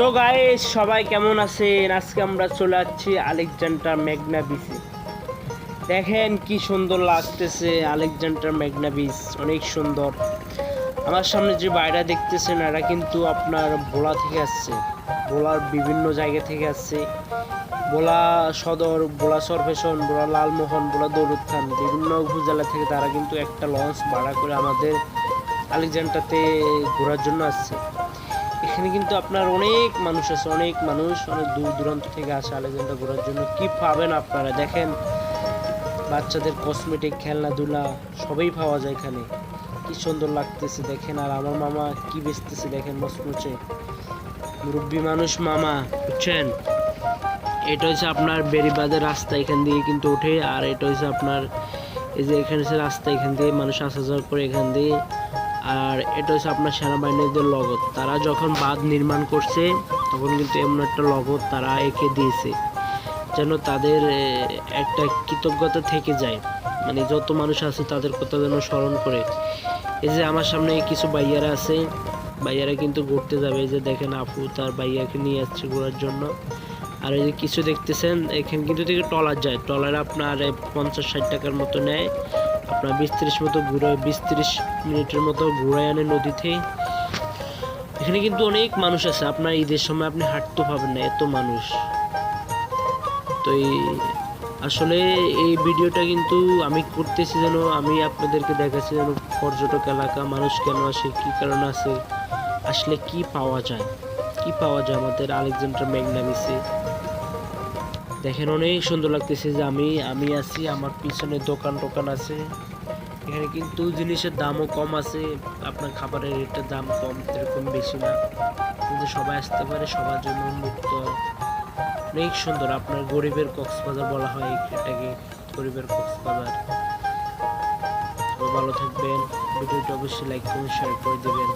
তো গাইস সবাই কেমন আছেন? আজকে আমরা চলে যাচ্ছি আলেকজান্ডার মেঘনা বিচে দেখেন কি সুন্দর লাগতেছে আলেকজান্ডার মেঘনা বিচ অনেক সুন্দর। আমার সামনে যে বাইরা দেখতেছেন, এরা কিন্তু আপনার ভোলা থেকে আসছে। ভোলার বিভিন্ন জায়গা থেকে আসছে। ভোলা সদর, ভোলা সরফেশন ভোলা লালমোহন, ভোলা দৌলতখান বিভিন্ন উপজেলা থেকে তারা কিন্তু একটা লঞ্চ ভাড়া করে আমাদের আলেকজান্ডারতে ঘোরার জন্য আসছে। এখানে কিন্তু আপনার অনেক মানুষ আছে, অনেক মানুষ অনেক দূর দূরান্ত থেকে আসে আলেকজান্ডার ঘোরার জন্য। কি পাবেন আপনারা? দেখেন, বাচ্চাদের কসমেটিক খেলনাধুলা, সবই পাওয়া যায় এখানে। কি সুন্দর লাগতেছে, দেখেন। আর আমার মামা কি বেচতেছে, দেখেন, মচমচে। মুরব্বী মানুষ মামা, বুঝছেন? এটা হচ্ছে আপনার বেরিবাদের রাস্তা এখান দিয়ে কিন্তু ওঠে। আর এটা হচ্ছে আপনার, এই যে এখানে রাস্তা এখান দিয়ে মানুষ আসা যাওয়া করে এখান দিয়ে আর এটা হচ্ছে আপনার সেনাবাহিনীদের লগত তারা যখন বাঁধ নির্মাণ করছে, তখন কিন্তু এমন একটা লগত তারা এঁকে দিয়েছে, যেন তাদের একটা কৃতজ্ঞতা থেকে যায়। মানে যত মানুষ আছে তাদের কথা যেন স্মরণ করে। এই যে আমার সামনে কিছু বাইয়ারা আছে বাইয়ারা কিন্তু ঘুরতে যাবে। এই যে দেখেন আপু তার বাইয়াকে নিয়ে যাচ্ছে ঘোরার জন্য। আর এই যে কিছু দেখতেছেন, এখানে কিন্তু থেকে ট্রলার যায়। ট্রলার আপনার পঞ্চাশ ষাট টাকার মতো নেয়। আপনার বিশ মতো ঘুরে বিশ মিনিটের মতো ঘুরে আনে নদীতে। এখানে কিন্তু অনেক মানুষ আছে। আপনার ঈদের সময় আপনি হাঁটতে পাবেন না, এত মানুষ। তো এই, আসলে এই ভিডিওটা কিন্তু আমি করতেছি যেন, আমি আপনাদেরকে দেখাচ্ছি যেন পর্যটক এলাকা, মানুষ কেন আসে, কি কারণ আছে আসলে কি পাওয়া যায়? কি পাওয়া যায়? আমাদের আলেকজান্ডার ম্যাগনামিসে দেখেন অনেক সুন্দর লাগতেছে যে আমি আমি আছি, আমার পিছনে দোকান টোকান আছে। এখানে কিন্তু জিনিসের দামও কম আছে, আপনার খাবারের রেটের দাম কম এরকম বেশি না। কিন্তু সবাই আসতে পারে, সবার জন্য উন্মুক্ত। অনেক সুন্দর, আপনার গরিবের কক্সবাজার বলা হয়, এটাকে গরিবের কক্সবাজার। ভালো থাকবেন, ভিডিওটা অবশ্যই লাইক করুন শেয়ার করে দেবেন।